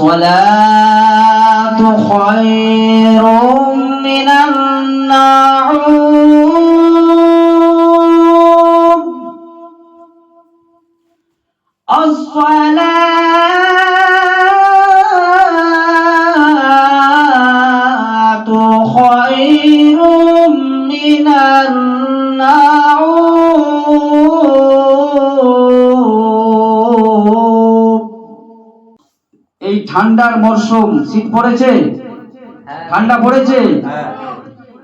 الصلاة خير ঠান্ডার মরশুম শীত পড়েছে? ঠান্ডা পড়েছে?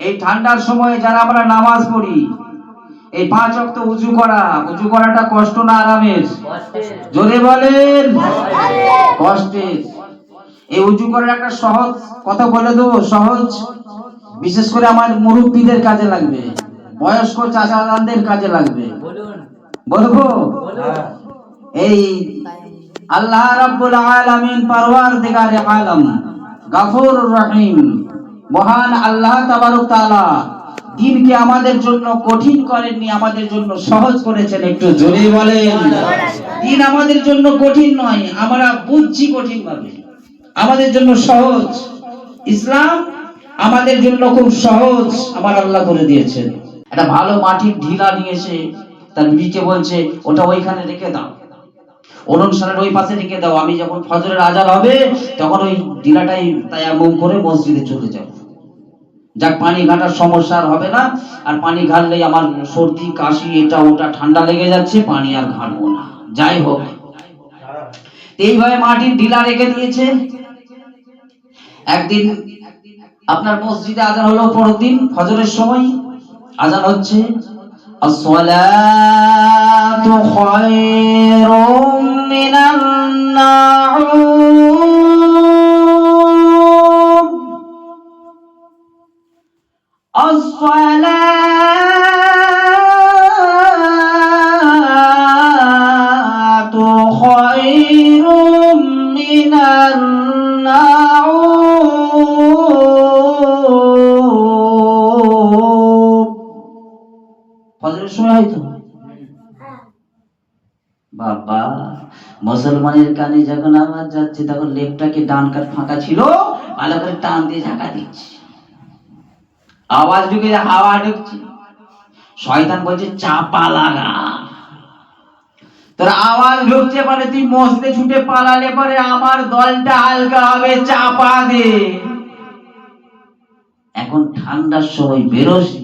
এই ঠান্ডার সময় যারা আমরা নামাজ পড়ি এই পাঁচ অক্ত উজু করা উজু করাটা কষ্ট না আরামের? জোরে বলেন। কষ্টের। এই উজু করার একটা সহজ কথা বলে দেবো সহজ। বিশেষ করে আমার মুরব্বীদের কাজে লাগবে বয়স্ক চাচাদের কাজে লাগবে। বলব? এই আল্লাহ রাব্বুল আলামিন পারওয়ারদিগারে আলম গাফুর রহিম, মহান আল্লাহ তাবারক তাআলা দিনকে আমাদের জন্য কঠিন করেননি, আমাদের জন্য সহজ করেছেন, একটু জোরে বলেন। দিন আমাদের জন্য কঠিন নয়, আমরা বুঝছি কঠিন ভাবে আমাদের জন্য সহজ। ইসলাম আমাদের জন্য খুব সহজ, আমার আল্লাহ করে দিয়েছেন। একটা ভালো মাটির ঢিলা নিয়ে এসে তার বিবিকে বলছে, ওটা ওইখানে রেখে দাও। অনুসারের ওই পাশে রেখে দাও। আমি যখন ফজরের আজান হবে, তখন ওই ডিলাটাই তায়ামুম করে মসজিদে চলে যাও যাক, পানি ঘাটার সমস্যা আর হবে না। আর পানি ঘাটলেই আমার সর্দি, কাশি, এটা ওটা ঠান্ডা লেগে যাচ্ছে, পানি আর ঘাটবো না। যাই হোক। এইভাবে মাটির ডিলা রেখে দিয়েছে। একদিন আপনার মসজিদে আজান হলো পরের দিন, ফজরের সময়। আজান হচ্ছে, আসসালাতু খায়রুন من النعوم الصلاة মুসলমানের কানে যখন আওয়াজ যাচ্ছে, তখন লেপটাকে ডান কাট ফাঁকা ছিল, ভালো করে টান দিয়ে ঝাঁকা দিচ্ছে। আওয়াজ ঢুকে হাওয়া ঢুকছে। শয়তান বলছে, চাপা লাগা। তোর আওয়াজ ঢুকছে মানে তুই মসজিদে ছুটে পালালে পরে আমার দলটা হালকা হবে, চাপা দে। এখন ঠান্ডার সময় বেরোস।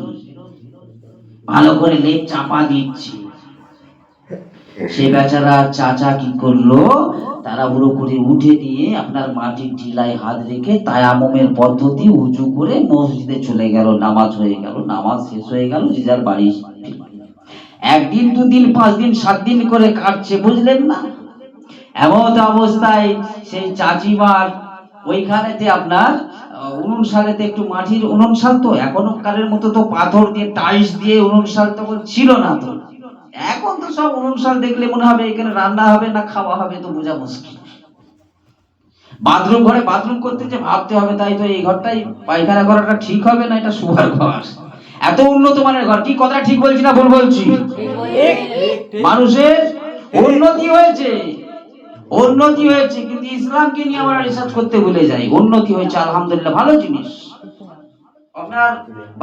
ভালো করে লেপ চাপা দিচ্ছি। সে বেচারা চাচা কি করল? তারা উড়ো করে উঠে নিয়ে আপনার মাটির ঢিলায় হাত রেখে তায়ামমের পদ্ধতি উঁচু করে মসজিদে চলে গেল। নামাজ হয়ে গেল, নামাজ শেষ হয়ে গেল যে যার বাড়ি একদিন, দুদিন পাঁচ দিন সাত দিন করে কাটছে, বুঝলেন না? এমন অবস্থায় সেই চাচিমার ওইখানেতে আপনার উনুন সালেতে একটু মাটির উনুন সাল তো এখনও কালের মতো তো পাথর দিয়ে, টাইলস দিয়ে উনুন সাল তখন ছিল না তো। এখন তো সব সাল দেখলে মনে হবে এখানে রান্না হবে না খাওয়া হবে, তো বোঝা মুশকিল। বাথরুম ঘরে বাথরুম করতে যে ভাবতে হবে, তাই তো এই ঘরটাই পায়খানা করাটা ঠিক হবে না, এটা শুয়ার ঘর। এত উন্নত মানের ঘর, কি কথা ঠিক বলছি না ভুল বলছি? মানুষের উন্নতি হয়েছে উন্নতি হয়েছে, কিন্তু ইসলামকে নিয়ে আমরা রিসার্চ করতে ভুলে যাই। উন্নতি হয়েছে, আলহামদুলিল্লাহ, ভালো জিনিস। আপনার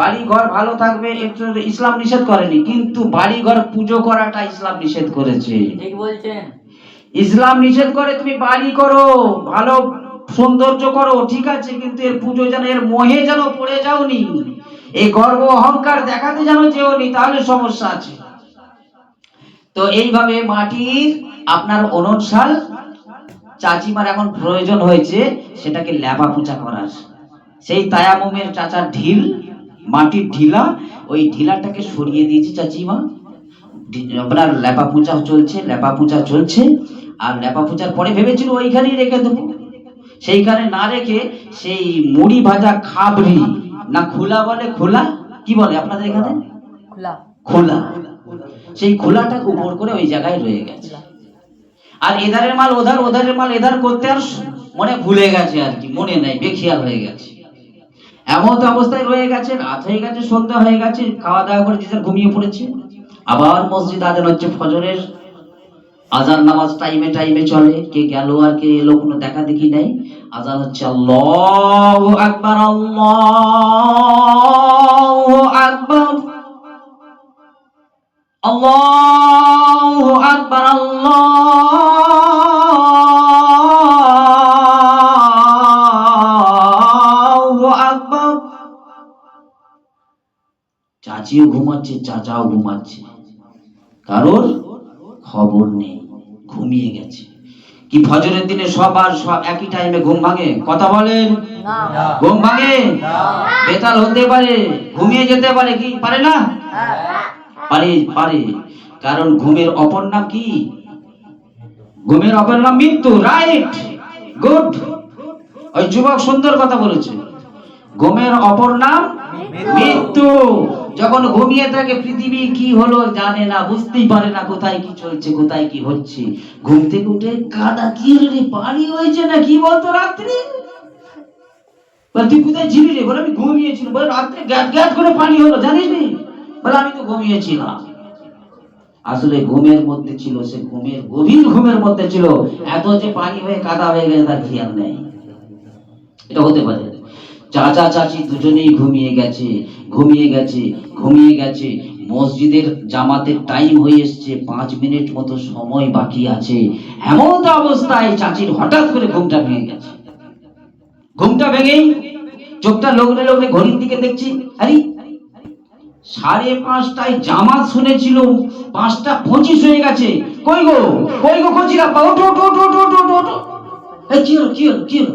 বাড়ি ঘর ভালো থাকবে একটু ইসলাম নিষেধ করেনি। কিন্তু বাড়ি ঘর পুজো করাটা ইসলাম নিষেধ করেছে। ঠিক বলছেন। ইসলাম নিষেধ করে তুমি বাড়ি করো ভালো সৌন্দর্য করো ঠিক আছে কিন্তু এর পুজো যেন এর মোহে যেন পড়ে যাওনি এই গর্ব অহংকার দেখাতে যেন যেওনি তাহলে সমস্যা আছে। তো এইভাবে মাটির আপনার অনুসাল চাচিমার এখন প্রয়োজন হয়েছে সেটাকে ল্যাপা পূজা করার। সেই তায়ামুমের চাচার ঢিল মাটির ঢিলা ওই ঢিলাটাকে সরিয়ে দিয়েছে চাচিমা। আপনার লেপা পূজা চলছে লেপা পূজা চলছে আর লেপা পূজার পরে ভেবেছিল ওইখানেই রেখে দেবো। সেইখানে না রেখে সেই মুড়ি ভাজা খাবরি না খোলা বলে খোলা কি বলে আপনাদের এখানে? খোলা। খোলা। সেই খোলাটা উপর করে ওই জায়গায় রয়ে গেছে। আর এধারের মাল ওধার ওধারের মাল এধার করতে আর মনে ভুলে গেছে আর কি মনে নাই বেখিয়াল হয়ে গেছে। এমন তো অবস্থায় রয়ে গেছে রাত হয়ে গেছে, সন্ধ্যা হয়ে গেছে, খাওয়া দাওয়া করে যে ঘুমিয়ে পড়েছে। আবার মসজিদ আদান হচ্ছে ফজরের। আজান নামাজ টাইমে টাইমে চলে, কে গেল আর কে এলো কোনো দেখা দেখি নেই। আজান হচ্ছে আল্লাহু আকবার আল্লাহু আকবার। আল্লাহু চাচিও ঘুমাচ্ছে চাচাও ঘুমাচ্ছে। কারোর খবর নেই ঘুমিয়ে গেছে। কি ফজরের দিনে সবার সব একই টাইমে ঘুম ভাঙে? কথা বলেন। ঘুম ভাঙে? বেতাল হতে পারে ঘুমিয়ে যেতে পারে কি? পারে না? পারে পারে। কারণ ঘুমের অপর নাম কি? ঘুমের অপর নাম মৃত্যু রাইট গুড ওই যুবক সুন্দর কথা বলেছে। ঘুমের অপর নাম মৃত্যু। যখন ঘুমিয়ে থাকে, পৃথিবী কি হলো জানে না, বুঝতেই পারে না কোথায় কি চলছে, কোথায় কি হচ্ছে। ঘুম থেকে উঠে কাদা কি রে পানি হয়েছে না, কি বলতো রাত্রি? তুই কোথায় রে? বলে, আমি ঘুমিয়েছিলাম বলে, রাত্রে গ্যাট গ্যাট করে পানি হলো, জানিস নি? বলে, আমি তো ঘুমিয়েছিলাম। আসলে ঘুমের মধ্যে ছিল, সে ঘুমের গভীর ঘুমের মধ্যে ছিল। এত যে পানি হয়ে কাদা হয়ে গেছে, তার খেয়াল নেই? এটা হতে পারে। চাচা চাচি দুজনেই ঘুমিয়ে গেছে ঘুমিয়ে গেছে ঘুমিয়ে গেছে। মসজিদের জামাতের টাইম হয়ে এসছে, পাঁচ মিনিট মতো সময় বাকি আছে। এমন অবস্থায় চাচির হঠাৎ করে ঘুমটা ভেঙে গেছে। ঘুমটা ভেঙেই চোখটা লগড়ে লগড়ে ঘড়ির দিকে দেখছি, আরে, সাড়ে পাঁচটায় জামাত শুনেছিল, পাঁচটা পঁচিশ হয়ে গেছে। কই গো? কই গো ওটো ওটো ওটো ওটো ওটো ওটো এই কি হলো কি হলো কি হলো?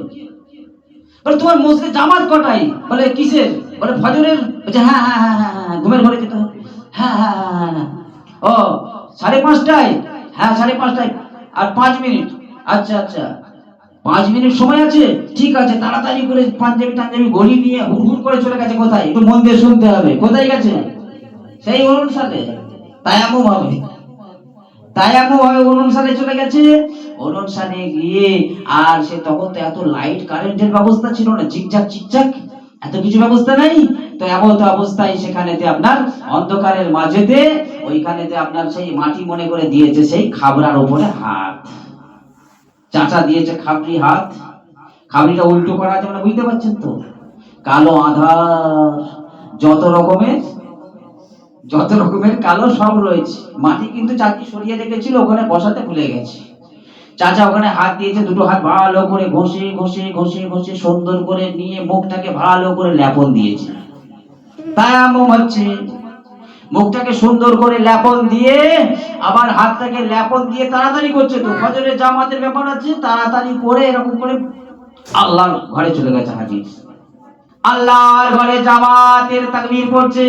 বলে তোমার মসজিদে জামাত কটাই? বলে কিসের? বলে ফজরের হ্যাঁ হ্যাঁ হ্যাঁ হ্যাঁ হ্যাঁ ঘুমের ঘরে যেতে হবে। হ্যাঁ হ্যাঁ হ্যাঁ হ্যাঁ, হ্যাঁ ও সাড়ে পাঁচটায়? হ্যাঁ সাড়ে পাঁচটায়। আর পাঁচ মিনিট? আচ্ছা আচ্ছা পাঁচ মিনিট সময় আছে? ঠিক আছে তাড়াতাড়ি করে পাঞ্জাবি টাঞ্জাবি গড়ি নিয়ে হুড় করে চলে গেছে কোথায়? একটু মন দিয়ে শুনতে হবে। কোথায় গেছে? সেই অনুসারে তাই তায়ামু হবে তায়ামু ভাবে অনুষ্ঠানে চলে গেছে। অনুষ্ঠানে গিয়ে আর সে তখন তো এত লাইট কারেন্টের ব্যবস্থা ছিল না চিকচাক চিকচাক এত কিছু ব্যবস্থা নাই। তো এমন তো অবস্থায় সেখানেতে আপনার অন্ধকারের মাঝেতে, ওইখানেতে আপনার সেই মাটি মনে করে দিয়েছে সেই খাবরার উপরে হাত। চাচা দিয়েছে খাবরি হাত। খাবরিটা উল্টো করা আছে বুঝতে পারছেন তো? কালো আধার, যত রকমের যত রকমের কালো সব রয়েছে। মাটি কিন্তু চাচি সরিয়ে রেখেছিল, ওখানে বসাতে ভুলে গেছে। চাচা ওখানে হাত দিয়েছে, দুটো হাত ভালো করে ঘষে ঘষে ঘষে ঘষে সুন্দর করে নিয়ে মুখটাকে ভালো করে লেপন দিয়েছে। তায়াম্মুম হচ্ছে মুখটাকে সুন্দর করে লেপন দিয়ে আবার হাতটাকে লেপন দিয়ে তাড়াতাড়ি করছে তো। ফজরের জামাতের ব্যাপার আছে, তাড়াতাড়ি করে এরকম করে আল্লাহর ঘরে চলে গেছে হাজির আল্লাহর ঘরে জামাতের তাকবীর পড়ছে।